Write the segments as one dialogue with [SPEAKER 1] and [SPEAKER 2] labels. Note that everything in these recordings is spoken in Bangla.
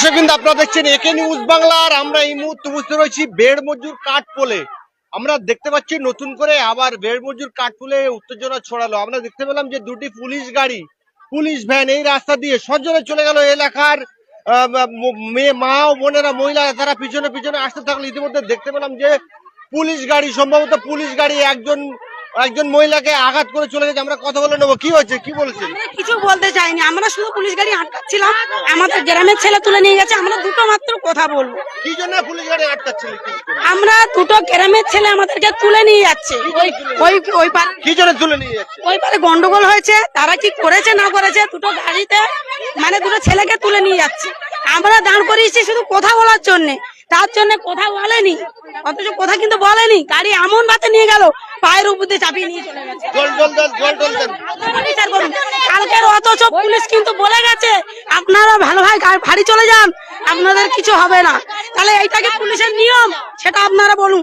[SPEAKER 1] দর্শক কিন্তু আপনারা দেখছেন একে নিউজ বাংলার আমরা এই মুহূর্তে উপস্থিত রয়েছি বেড় মজুর কাঠ পোলে আমরা দেখতে পাচ্ছি নতুন করে আবার বেড় মজুর কাঠ পোলে উত্তেজনা ছড়ালো। আমরা দেখতে পেলাম যে দুটি পুলিশ গাড়ি, পুলিশ ভ্যান এই রাস্তা দিয়ে সজ্জনে চলে গেল এলাকার মেয়ে, মা ও বোনেরা মহিলা তারা পিছনে পিছনে আসতে থাকল। ইতিমধ্যে দেখতে পেলাম যে পুলিশ গাড়ি, সম্ভবত পুলিশ গাড়ি একজন একজন মহিলাকে আঘাত করে চলে গেছে আমরা কথা বলে নেব। কি হয়েছে? কি
[SPEAKER 2] বলছে কিছু বলতে চাইনি। আমরা শুধু পুলিশ গাড়ি আটকাচ্ছিলাম। আমাদের গ্রামের ছেলে তুলে নিয়ে গেছে। আমরা দুটো মাত্র কথা বলব।
[SPEAKER 1] কি জন্য পুলিশ গাড়ি আটকাচ্ছিল?
[SPEAKER 2] আমরা দুটো গ্রামের ছেলে আমাদেরকে তুলে নিয়ে যাচ্ছে। ওই ওই ওই পারে
[SPEAKER 1] কি জন্য তুলে নিয়ে যাচ্ছে?
[SPEAKER 2] ওই পারে গন্ডগোল হয়েছে। তারা কি করেছে না করেছে দুটো গাড়িতে মানে দুটো ছেলেকে তুলে নিয়ে যাচ্ছে। আমরা দাঁড় করিয়েছি শুধু কথা বলার জন্য। তার জন্য কথা বলেনি অথচ কথা কিন্তু বলেনি। গাড়ি এমন ভাতে নিয়ে গেল পায়ের উপর দিয়ে চাপিয়ে নিয়ে চলে গেছে। কালকের অথচ পুলিশ কিন্তু বলে গেছে আপনারা ভালো ভাই গা- বাড়ি চলে যান আপনাদের কিছু হবে না। তাহলে এইটাকে পুলিশের নিয়ম সেটা আপনারা বলুন।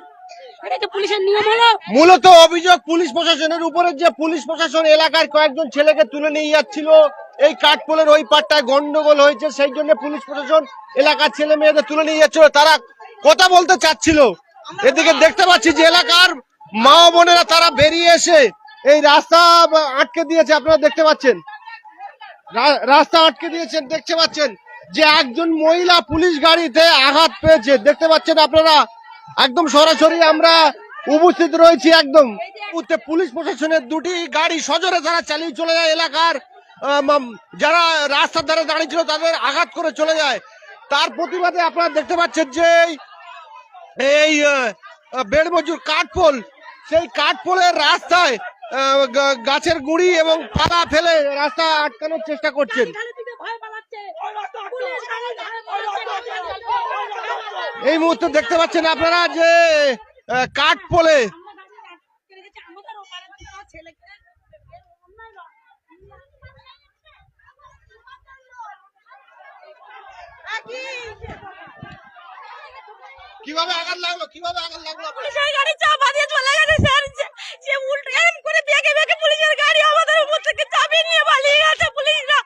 [SPEAKER 2] এটা কি পুলিশের নিয়ম হলো?
[SPEAKER 1] মূলত অভিযোগ পুলিশ প্রশাসনের উপরে যে পুলিশ প্রশাসন এলাকার কয়েকজন ছেলেকে তুলে নিয়ে যাচ্ছিল এই কাঠপোলের ওই পাটটায় গন্ডগোল হয়েছে, সেই জন্য পুলিশ প্রশাসন এলাকার ছেলে মেয়েদের তুলে নিয়ে যাচ্ছিল। তারা কথা বলতে চাচ্ছিল। এদিকে দেখতে পাচ্ছি যে এলাকার মা বোনেরা তারা বেরিয়ে এসে এই রাস্তা আটকে দিয়েছে, আপনারা দেখতে পাচ্ছেন। রাস্তা আটকে দিয়েছেন, দেখতে পাচ্ছেন যে একজন মহিলা পুলিশ গাড়িতে আঘাত পেয়েছে। দেখতে পাচ্ছেন আপনারা? একদম সরাসরি আমরা উপস্থিত রয়েছি একদম। পুলিশ প্রশাসনের দুটি গাড়ি সজোরে তারা চালিয়ে চলে যায় এলাকার যারা রাস্তার ধারে দাঁড়িয়ে ছিল তাদের আঘাত করে চলে যায়। তার প্রতিবাদে আপনারা দেখতে পাচ্ছেন যে এই- এই বেড় মজুর কাঠপোল সেই কাঠপোলের রাস্তায় গাছের গুঁড়ি এবং পালা ফেলে রাস্তা আটকানোর চেষ্টা করছেন। এই মুহূর্তে দেখতে পাচ্ছেন আপনারা যে আহ, কাঠপোলে কীভাবে আঘাত লাগল? কীভাবে আঘাত লাগল?
[SPEAKER 2] পুলিশের গাড়ি চাপা দিয়ে চলে গেছে স্যার। যে- উল্টো এরকম করে বেগে বেগে পুলিশের গাড়ি আমাদের উপর থেকে চাপিয়ে নিয়ে পালিয়ে গেছে পুলিশরা।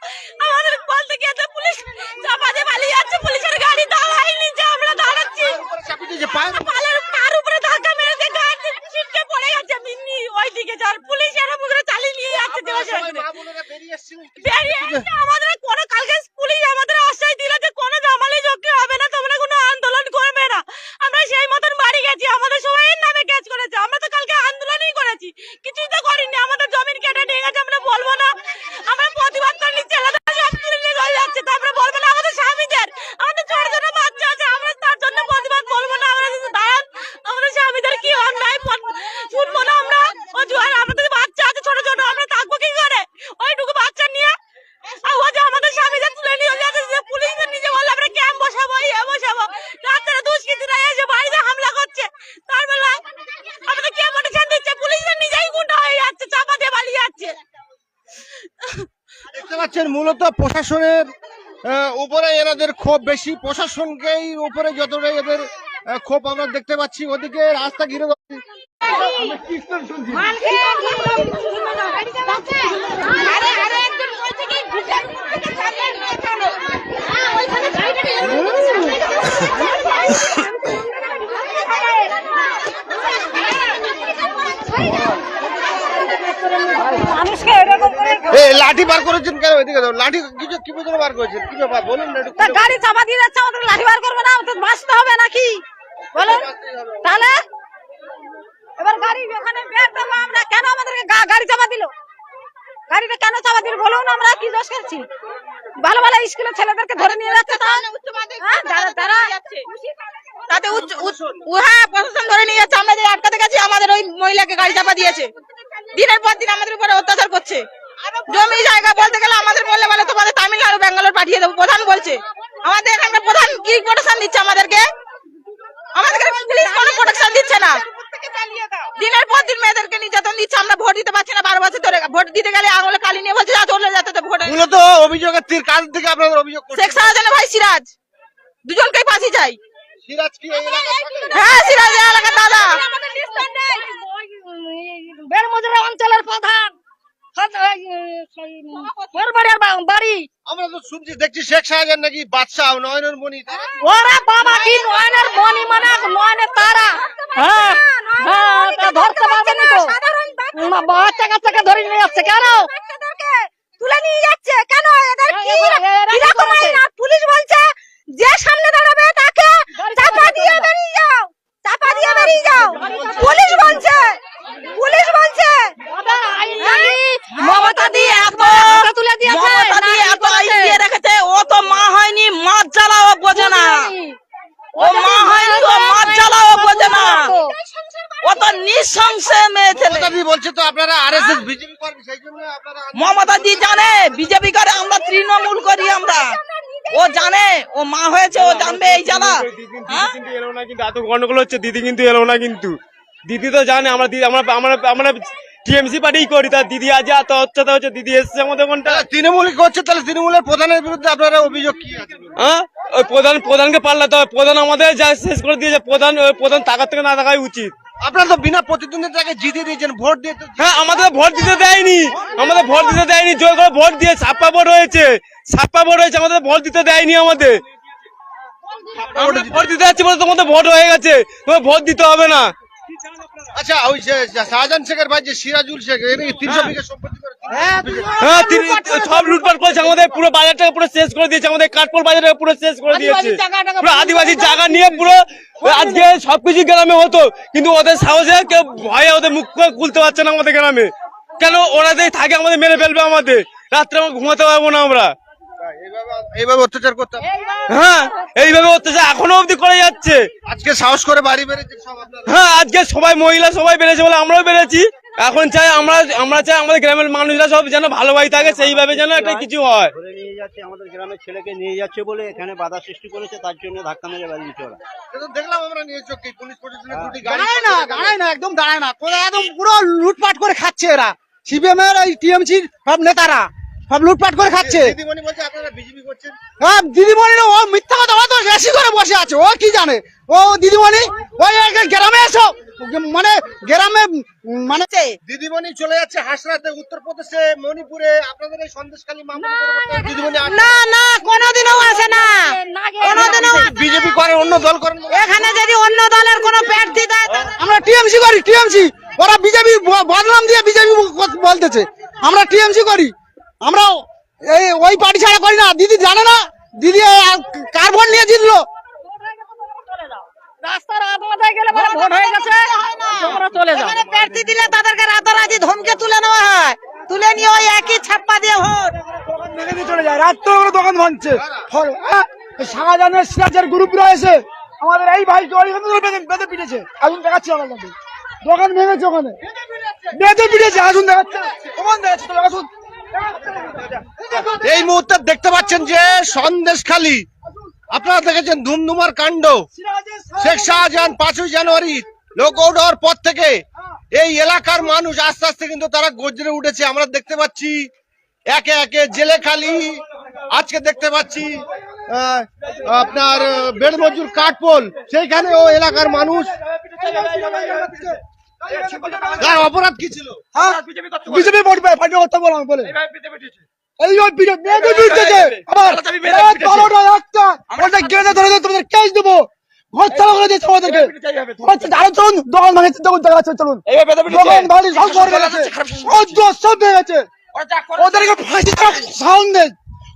[SPEAKER 2] আমাদের বলতে গিয়েছে পুলিশ চাপা দিয়ে পালিয়ে যাচ্ছে। পুলিশের গাড়ি দাঁড়ায় নিচে আমরা দাঁড়াচ্ছি
[SPEAKER 1] উপরে চাপিয়ে দিয়েছে, পায়ের উপরে।
[SPEAKER 2] পালের পার উপরে ধাক্কা মেরে দিয়ে গাড়ি ছিটকে পড়ে গেছে মিন্নি ওই দিকে যার পুলিশ এরম করে চালিয়ে নিয়ে যাচ্ছে
[SPEAKER 1] আপনারা
[SPEAKER 2] দেওয়ার
[SPEAKER 1] সবাই মা বোনেরা বেরিয়ে এসেছিলেন কি?
[SPEAKER 2] বেরিয়ে এসে আমাদের কোনো কালকে পুলিশ আমাদের আশ্বাস দিল যে কোনো জামালি চক্রি হবে না তোমরা কোনো আন্দোলন করবে না আমরা সেই মতন বাড়ি গেছি আমাদের সবাই নামে ক্যাচ করেছে আমরা তো কালকে আন্দোলনই করেছি কিছুই তো করিনি আমাদের জমিন কেটে নিয়ে গেছে আমরা বলব না আমরা প্রতিবাদ করিনি ছেলেদের সব তুলে নিয়ে চলে যাচ্ছে তারপরে বলব না আমাদের স্বামীদের আমাদের ছোট ছোট বাচ্চা আছে আমরা তার জন্য প্রতিবাদ বলব না আমরা যদি দাঁড়ান আমাদের স্বামীদের কি অন্যায় পথ- শুনব না আমরা ও জোয়ার আমাদের বাচ্চা আছে ছোট ছোট আমরা থাকব কি করে ওইটুকু বাচ্চা নিয়ে আর ও যে আমাদের স্বামীদের তুলে নিয়ে যাচ্ছে যে পুলিশ নিজে বলল আমরা ক্যাম্প বসাবো ইয়ে বসাবো রাত্রে দুষ্কৃতীরা এসে বাড়িতে হামলা করছে তারপরে আমাদের কে মোটেশন দিচ্ছে পুলিশের নিজেই গুন্ডা হয়ে যাচ্ছে চাপা দিয়ে পালিয়ে যাচ্ছে
[SPEAKER 1] দেখতে মূলত প্রশাসনের আহ, উপরে এনাদের ক্ষোভ বেশি। প্রশাসনকেই উপরে যতটাই এদের ক্ষোভ আমরা দেখতে পাচ্ছি ওদিকে রাস্তা ঘিরে শুনছি। লাঠি বার করেছেন কেন? এদিকে লাঠি কিছু কি জন্য বার করেছেন কি ব্যাপার? বলুন না
[SPEAKER 2] তা গাড়ি চাপা দিয়ে যাচ্ছে আমাদের লাঠি বার করবে না আমাদের বাঁচতে হবে নাকি? বলুন। তাহলে? এবার গাড়ি ওখানে বের দেবো আমরা। কেন আমাদেরকে গাড়ি চাপা দিল? গাড়িটা কেন চাপা দিল বলুন আমরা কি দোষ করছি? ভালো ভালো স্কুলের ছেলেদেরকে ধরে নিয়ে যাচ্ছে তাহলে হ্যাঁ, তারা
[SPEAKER 3] তাতে উচ্চ- হ্যাঁ প্রশাসন ধরে নিয়ে যাচ্ছে। আমরা যে আটকাতে গেছি আমাদের ওই মহিলাকে গাড়ি চাপা দিয়েছে। দিনের পর দিন আমাদের উপরে অত্যাচার করছে। জমি জায়গা বলতে গেলে আমাদের বললে বলে তোমাদের তামিলনাড়ু ব্যাঙ্গালোর পাঠিয়ে দেবো প্রধান বলছে। আমাদের এখানকার প্রধান কি প্রোটেকশন দিচ্ছে আমাদেরকে? আমাদেরকে পুলিশ কোনো প্রোটেকশন দিচ্ছে না। দিনের পর দিন মেয়েদেরকে নির্যাতন দিচ্ছে আমরা ভোট দিতে পারছি না বারো বছর ধরে ভোট দিতে গেলে আঙুলে কালি নিয়ে বলছে যা চলে যেতে তো ভোট।
[SPEAKER 1] মূলত অভিযোগের তীর কার থেকে আপনাদের অভিযোগ
[SPEAKER 3] শেখ সাহাজানের ভাই সিরাজ। দুজনকেই ফাঁসি চাই।
[SPEAKER 1] সিরাজ কি থাকে?
[SPEAKER 3] হ্যাঁ সিরাজ এলাকার দাদা।
[SPEAKER 2] বেড়মজুরা অঞ্চলের প্রধান। বাড়ি
[SPEAKER 1] আমরা তো শুনছি দেখছি শেখ শাহজাহান নাকি বাদশাহ নয়নের মণি তারা
[SPEAKER 2] বাবা কি নয়নের মনি মানে নয়নের তারা হ্যাঁ হ্যাঁ ধরতে পারবে না তো বাচ্চা কাচ্চাকে ধরে নিয়ে যাচ্ছে কেন
[SPEAKER 3] তুলে নিয়ে যাচ্ছে কেন এদের কি? পুলিশ বলছে যে সামনে দাঁড়াবে তাকে চাপা দিয়ে বেরিয়ে যাও চাপা দিয়ে বেরিয়ে যাও পুলিশ বলছে পুলিশ বলছে
[SPEAKER 2] ওদের আইন জানি মমতা দি এত হাতে তুলে দিয়েছে
[SPEAKER 3] মমতা দি
[SPEAKER 2] না,
[SPEAKER 3] এত
[SPEAKER 2] কি
[SPEAKER 3] আইন
[SPEAKER 2] করেছে?
[SPEAKER 3] দিয়ে রেখেছে ও তো মা হয়নি মাছ জ্বালাও বোঝে না ও মা হয়নি ও মাছ জ্বালাও বোঝে না ও তো নিঃসংশে মেয়ে ছেলে
[SPEAKER 1] মমতাদি বলছে তো আপনারা আরএসএস বিজেপি কর্মী সেই জন্য আপনারা
[SPEAKER 3] মমতা দি জানে বিজেপি করে আমরা তৃণমূল করি আমরা। ও জানে ও মা হয়েছে ও জানবে এই জ্বালা। হ্যাঁ?
[SPEAKER 4] কিন্তু এলো না কিন্তু এত গন্ডগোল হচ্ছে দিদি কিন্তু এলো না কিন্তু। দিদি তো জানে আমরা দিদি আমরা আমরা আমরা টিএমসি পার্টি করি তার দিদি আজ এত অত্যাচার হচ্ছে দিদি এসছে আমাদের কোনটা
[SPEAKER 1] তাহলে তৃণমূলই করছে তাহলে তৃণমূলের প্রধানের বিরুদ্ধে আপনারা অভিযোগ কি
[SPEAKER 4] হ্যাঁ? ওই প্রধান প্রধানকে পাল্লাতে হবে প্রধান আমাদের যা শেষ করে দিয়েছে প্রধান ওই প্রধান টাকার থেকে না থাকাই উচিত।
[SPEAKER 1] আপনারা তো বিনা প্রতিদ্বন্দ্বিতাকে জিতিয়ে দিয়েছেন ভোট দিয়ে
[SPEAKER 4] হ্যাঁ আমাদের ভোট দিতে দেয়নি। আমাদের ভোট দিতে দেয়নি জোর করে ভোট দিয়ে ছাপ্পা ভোট হয়েছে। ছাপ্পা ভোট হয়েছে আমাদের ভোট দিতে দেয়নি আমাদের। ভোট দিতে যাচ্ছি বলে তোমাদের ভোট হয়ে গেছে। তোমার ভোট দিতে হবে না।
[SPEAKER 1] আচ্ছা ওই শাহজাহান শেখের ভাই যে সিরাজুল শেখ তিনশো বিঘা সম্পত্তি
[SPEAKER 4] হ্যাঁ তিনি সব লুটপাট করেছে আমাদের পুরো বাজারটাকে পুরো শেষ করে দিয়েছে আমাদের কাঠপোল বাজারটাকে পুরো শেষ করে দিয়েছে। পুরো আদিবাসী জায়গা নিয়ে পুরো আজকে সবকিছু গ্রামে হতো কিন্তু ওদের সাহসে কেউ ভয়ে ওদের মুখ খুলতে পারছে না আমাদের গ্রামে। কেন ওরা যদি থাকে আমাদের মেরে ফেলবে আমাদের। রাত্রে আমরা ঘুমাতে পারব না আমরা।
[SPEAKER 1] এইভাবে এইভাবে অত্যাচার করতে
[SPEAKER 4] হ্যাঁ এইভাবে অত্যাচার এখনও অবধি করে যাচ্ছে।
[SPEAKER 1] আজকে সাহস করে বাড়ি বেড়েছে
[SPEAKER 4] হ্যাঁ আজকে সবাই মহিলা সবাই বেড়েছে বলে আমরাও বেড়েছি। এখন চাই আমরা আমরা চাই আমাদের গ্রামের মানুষরা সব যেন ভালোবাই থাকে সেইভাবে যেন একটা কিছু হয়।
[SPEAKER 5] ধরে নিয়ে যাচ্ছে আমাদের গ্রামের ছেলেকে নিয়ে যাচ্ছে বলে এখানে বাধা সৃষ্টি করেছে তার জন্য ধাক্কা মেরে বাড়ি ওরা।
[SPEAKER 1] দেখলাম আমরা নিয়ে চোখে পুলিশ প্রশাসনের দুটি গাড়ি
[SPEAKER 6] দাঁড়ায় না দাঁড়ায় না একদম দাঁড়ায় না কোথায় একদম পুরো লুটপাট করে খাচ্ছে এরা। সিপিএম এর এই টিএমসির সব নেতারা সব লুটপাট করে খাচ্ছে।
[SPEAKER 1] দিদিমণি বলছে আপনারা বিজেপি করছেন?
[SPEAKER 6] হ্যাঁ দিদিমণি ও মিথ্যা কথা ও তো বেশি করে বসে আছে ও কি জানে? ও দিদিমণি ওই গ্রামে এসো মানে গ্রামে মানে
[SPEAKER 1] দিদিমণি চলে যাচ্ছে হাসরাতে উত্তরপ্রদেশে মণিপুরে। আপনাদের এই সন্দেশখালী মামলা দিদিমণি
[SPEAKER 3] না না কোনোদিনও আসে না। কোনোদিনও
[SPEAKER 1] বিজেপি করে অন্য দল করেন
[SPEAKER 3] এখানে যদি অন্য দলের কোনো প্রার্থী দেয় তাহলে
[SPEAKER 6] আমরা টিএমসি করি টিএমসি। ওরা বিজেপি বদনাম দিয়ে বিজেপি বলতেছে। আমরা টিএমসি করি। আমরা এই ওই পার্টি ছাড়া করি না। দিদি জানে না দিদি কার ভোট নিয়ে জিতলো?
[SPEAKER 2] রাস্তার আধমাথায় গেলে বলে ভোট হয়ে গেছে? তোমরা চলে যাও।
[SPEAKER 3] এখানে প্রার্থী দিলে তাদেরকে রাতারাতি ধমকে তুলে নেওয়া হয়। তুলে নিয়ে ওই একই ছাপ্পা দিয়ে ভোট।
[SPEAKER 6] চলে যায়। দোকান ভাঙছে। হ্যাঁ, এই শাহজাহানের সিরাজের গ্রুপরা এসে আমাদের এই ভাই ওইখানে বেঁধে পিটেছে। আসুন দেখাচ্ছি আমার দোকান ভেঙেছে ওখানে। বেঁধে পিটেছে আসুন দেখাচ্ছে। ওখান দেখাচ্ছে তো আসুন।
[SPEAKER 1] এই মুহূর্তে দেখতে পাচ্ছেন যে সন্দেশ খালি। আপনারা দেখেছেন ধুমধুমার কাণ্ড। শেখ শাহজাহান পাঁচই জানুয়ারি লোক আউট হওয়ার পর থেকে এই এলাকার মানুষ আস্তে আস্তে কিন্তু তারা গজরে উঠেছে। আমরা দেখতে পাচ্ছি একে একে জেলে খালি। আজকে দেখতে পাচ্ছি আহ, আপনার বেড মজুর কাঠপোল। সেইখানে ও এলাকার মানুষ। তার অপরাধ কি ছিল?
[SPEAKER 6] বিজেপি ভোট পার্টি করতে বললাম বলে। এই ওই বিজেপি মেয়েদের বিরুদ্ধে আবার একটা ধরে ধরে তোমাদের কেস দেবো। ঘর চালা করে দিয়েছে আমাদেরকে আরও চলুন দোকান ভাঙেছে দোকান দেখাচ্ছে চলুন। দোকান ভাঙি সব করে গেছে। সব সব ভেঙেছে ওদেরকে ফাঁসি সাউন্ড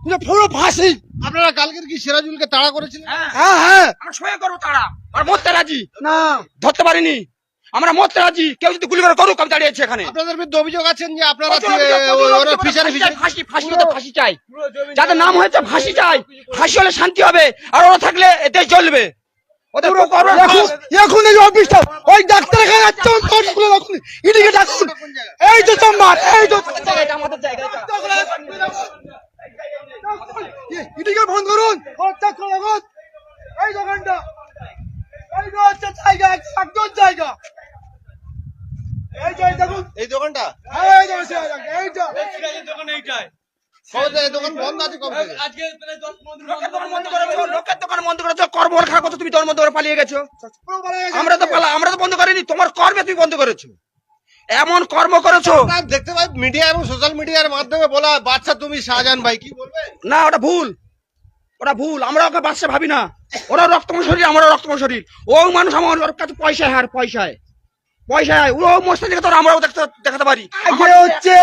[SPEAKER 6] পুরো পুরো ফাঁসি।
[SPEAKER 1] আপনারা কালকের কি সিরাজুলকে তাড়া করেছিলেন?
[SPEAKER 6] হ্যাঁ। হ্যাঁ
[SPEAKER 7] আমরা সবাই করব তারা আমরা মরতে রাজি।
[SPEAKER 6] না।
[SPEAKER 7] ধরতে পারিনি। আমরা মরতে রাজি। কেউ যদি গুলি করে করুক আমি দাঁড়িয়ে আছি এখানে।
[SPEAKER 1] আপনাদের বিরুদ্ধে অভিযোগ আছেন যে আপনারা ফিশারি
[SPEAKER 7] ফাঁসি
[SPEAKER 1] ফিশারি
[SPEAKER 7] ফাঁসি ফাঁসি হতে ফাঁসি চাই যাদের নাম হয়েছে ফাঁসি চাই ফাঁসি হলে শান্তি হবে। আর ওরা থাকলে এ দেশ চলবে
[SPEAKER 6] এখন এই অফিসটা ওই ডাক্তার এখানে যাচ্ছে। ফোন খুলে রাখুন এদিকে ডাকুন এই তো চেম্বার এই তো
[SPEAKER 7] আমাদের জায়গা এটা।
[SPEAKER 6] এদিকে ফোন করুন ফোনটা খুলে রাখুন এই দোকানটা এই তো হচ্ছে জায়গা একদম জায়গা এই যে এই দেখুন
[SPEAKER 1] এই দোকানটা
[SPEAKER 6] এই যে হচ্ছে জায়গা, এই যে
[SPEAKER 1] কবে থেকে এই দোকান বন্ধ আছে কবে
[SPEAKER 7] লোকের দোকান বন্ধ করে দেবো, লোকের দোকান বন্ধ করে দেবো, কর বর খাওয়া করছ, তুমি তোর মধ্যে করে পালিয়ে গেছো।
[SPEAKER 6] পুরো বলে গেছে।
[SPEAKER 7] আমরা তো পালা আমরা তো বন্ধ করিনি। তোমার করবে তুমি বন্ধ করেছ। এমন কর্ম করেছ।
[SPEAKER 1] দেখতে পাই মিডিয়া এবং সোশ্যাল মিডিয়ার মাধ্যমে বলা বাচ্চা তুমি শাহজাহান ভাই কি বলবেন
[SPEAKER 7] না ওটা ভুল। ওটা ভুল। আমরা ওকে বাচ্চা ভাবি না। ওরা রক্তম শরীর আমরা রক্তম শরীর ও মানুষ আমার ওর কাছে পয়সায় হার পয়সায়। পয়সায়। ও মস্ত দেখে তোর আমরাও দেখতে দেখাতে পারি।
[SPEAKER 6] আগে হচ্ছে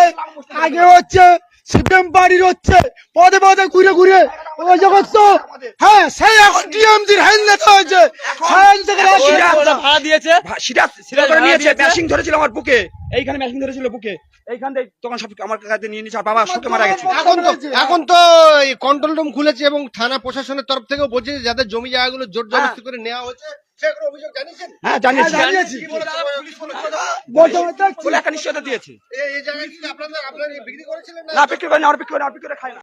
[SPEAKER 6] আগে হচ্ছে সিপিএম পার্টির হচ্ছে পদে পদে ঘুরে ঘুরে হ্যাঁ সেই এখন টিএমসির হ্যান্ড নেতা হয়েছে।
[SPEAKER 4] দিয়েছে।
[SPEAKER 7] নিয়েছে ম্যাশিং ধরেছিল আমার বুকে। এইখানে ম্যাশিং ধরেছিল বুকে। এইখান থেকে তখন সব আমার কাছে নিয়ে নিয়েছে আর বাবা শুকে মারা গেছে।
[SPEAKER 1] এখন তো এখন তো কন্ট্রোল রুম খুলেছে এবং থানা প্রশাসনের তরফ থেকেও বলছে যে যাদের জমি জায়গাগুলো জোর জবরদস্তি করে নেওয়া হয়েছে
[SPEAKER 7] হ্যাঁ জানিয়েছি।
[SPEAKER 6] হ্যাঁ, জানিয়েছি।
[SPEAKER 1] কি বলেছে?
[SPEAKER 6] বর্তমানে দেখছি
[SPEAKER 7] বলে একটা নিশ্চয়তা দিয়েছে।
[SPEAKER 1] এই এই কি আপনাদের আপনারা বিক্রি করেছিলেন
[SPEAKER 7] না? বিক্রি করে না আর বিক্রি করে না আর বিক্রি করে খায় না।